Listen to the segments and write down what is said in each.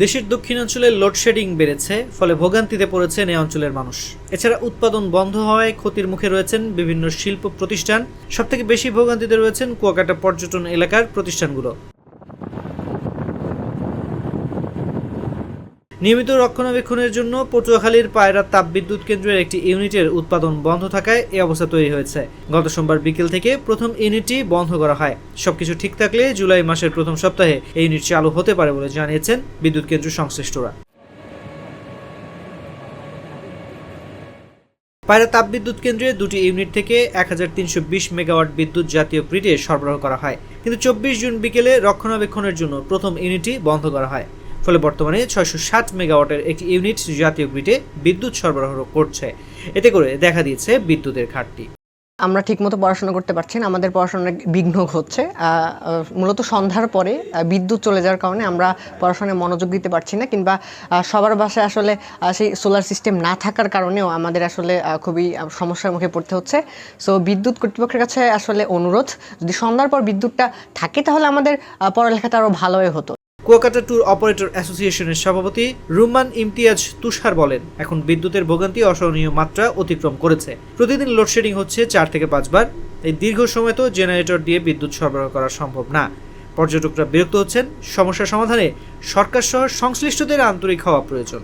দেশের দক্ষিণাঞ্চলে লোডশেডিং বেড়েছে, ফলে ভোগান্তিতে পড়েছেন এই অঞ্চলের মানুষ। এছাড়া উৎপাদন বন্ধ হওয়ায় ক্ষতির মুখে রয়েছেন বিভিন্ন শিল্প প্রতিষ্ঠান। সবথেকে বেশি ভোগান্তিতে রয়েছেন কুয়াকাটা পর্যটন এলাকার প্রতিষ্ঠানগুলো। নিয়মিত রক্ষণাবেক্ষণের জন্য পটুয়াখালীর পায়রা তাপবিদ্যুৎ কেন্দ্রের একটি ইউনিটের উৎপাদন বন্ধ থাকায় এই অবস্থা তৈরি হয়েছে। গত সোমবার বিকেল থেকে প্রথম ইউনিটটি বন্ধ করা হয়। সবকিছু ঠিক থাকলে জুলাই মাসের প্রথম সপ্তাহে এই ইউনিট চালু হতে পারে বলে জানিয়েছেন বিদ্যুৎ কেন্দ্র সংশ্লিষ্টরা। পায়রা তাপবিদ্যুৎ কেন্দ্রে দুটি ইউনিট থেকে এক হাজার তিনশো বিশ মেগাওয়াট বিদ্যুৎ জাতীয় গ্রিডে সরবরাহ করা হয়। কিন্তু চব্বিশ জুন বিকেলে রক্ষণাবেক্ষণের জন্য প্রথম ইউনিটটি বন্ধ করা হয়। ফলে বর্তমানে ছয়শো ষাট মেগাওয়াটের একটি ইউনিট জাতীয় গ্রিডে বিদ্যুৎ সরবরাহ করছে। এতে করে দেখা দিয়েছে বিদ্যুতের ঘাটতি। আমরা ঠিকমতো পড়াশোনা করতে পারছি না, আমাদের পড়াশোনার বিঘ্ন হচ্ছে মূলত সন্ধ্যার পরে বিদ্যুৎ চলে যাওয়ার কারণে আমরা পড়াশোনায় মনোযোগ দিতে পারছি না কিংবা সবার বাসায় আসলে সেই সোলার সিস্টেম না থাকার কারণেও আমাদের আসলে খুবই সমস্যার মুখে পড়তে হচ্ছে। সো বিদ্যুৎ কর্তৃপক্ষের কাছে আসলে অনুরোধ, যদি সন্ধ্যার পর বিদ্যুৎটা থাকে তাহলে আমাদের পড়ালেখাটা আরও ভালোই হতো। কুয়াকাটা ট্যুর অপারেটর অ্যাসোসিয়েশনের সভাপতি রুমান ইমতিয়াজ তুষার বলেন, এখন বিদ্যুতের ভোগান্তি অসহনীয় মাত্রা অতিক্রম করেছে। প্রতিদিন লোডশেডিং হচ্ছে চার থেকে পাঁচবার। এই দীর্ঘ সময় তো জেনারেটর দিয়ে বিদ্যুৎ সরবরাহ করা সম্ভব না। পর্যটকরা বিরক্ত হচ্ছেন সমস্যা সমাধানে সরকার সহ সংশ্লিষ্টদের আন্তরিক হওয়া প্রয়োজন।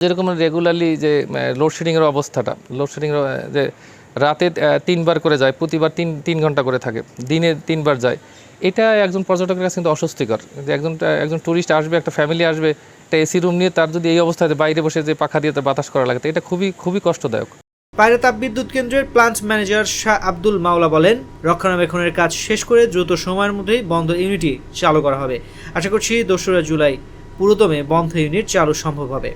যেরকম রেগুলারলি যে লোডশেডিংয়ের অবস্থাটা লোডশেডিংয়ের যে রাতে তিনবার করে যায়, প্রতিবার তিন তিন ঘণ্টা করে থাকে, দিনে তিনবার যায়। এটা একজন পর্যটকের কাছে কিন্তু অস্বস্তিকর, যে একজন একজন ট্যুরিস্ট আসবে, একটা ফ্যামিলি আসবে, একটা এসি রুম নিয়ে তার যদি এই অবস্থাতে বাইরে বসে যে পাখা দিয়ে তার বাতাস করা লাগে এটা খুবই খুবই কষ্টদায়ক। পায়রা তাপবিদ্যুৎ কেন্দ্রের প্লান্ট ম্যানেজার শাহ আব্দুল মাওলা বলেন, রক্ষণাবেক্ষণের কাজ শেষ করে দ্রুত সময়ের মধ্যেই বন্ধ ইউনিটটি চালু করা হবে। আশা করছি দোসরা জুলাই পুরোদমে বন্ধ ইউনিট চালু সম্ভব হবে।